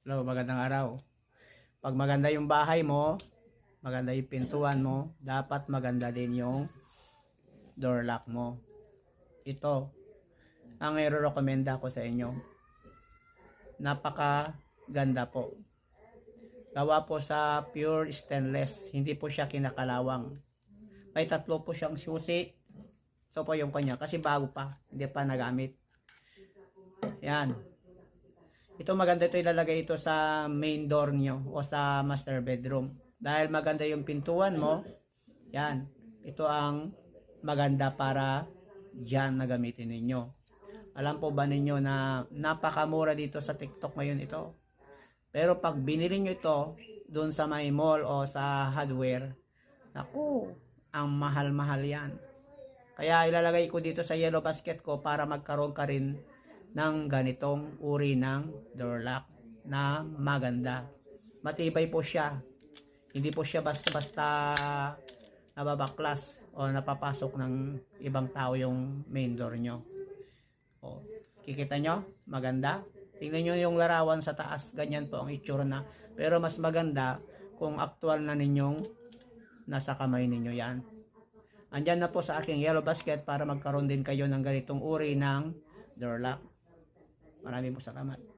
Hello, magandang araw. Pag maganda yung bahay mo, maganda yung pintuan mo, dapat maganda din yung door lock mo. Ito, ang i-recommenda ko sa inyo. Napaka ganda po. Gawa po sa pure stainless, hindi po siya kinakalawang. May tatlo po siyang susi. So po yung kanya, kasi bago pa, hindi pa nagamit. Yan. Ito maganda ito ilalagay ito sa main door nyo o sa master bedroom. Dahil maganda yung pintuan mo, yan. Ito ang maganda para dyan na gamitin ninyo. Alam po ba ninyo na napakamura dito sa TikTok ngayon ito? Pero pag binili nyo ito doon sa may mall o sa hardware, naku, ang mahal-mahal yan. Kaya ilalagay ko dito sa yellow basket ko para magkaroon ka rin ng ganitong uri ng door lock na maganda. Matibay po siya. Hindi po siya basta-basta nababaklas o napapasok ng ibang tao yung main door nyo. O, kikita nyo? Maganda. Tingnan nyo yung larawan sa taas. Ganyan po ang itsura na. Pero mas maganda kung actual na ninyong nasa kamay ninyo yan. Andyan na po sa aking yellow basket para magkaroon din kayo ng ganitong uri ng door lock. Maraming po salamat.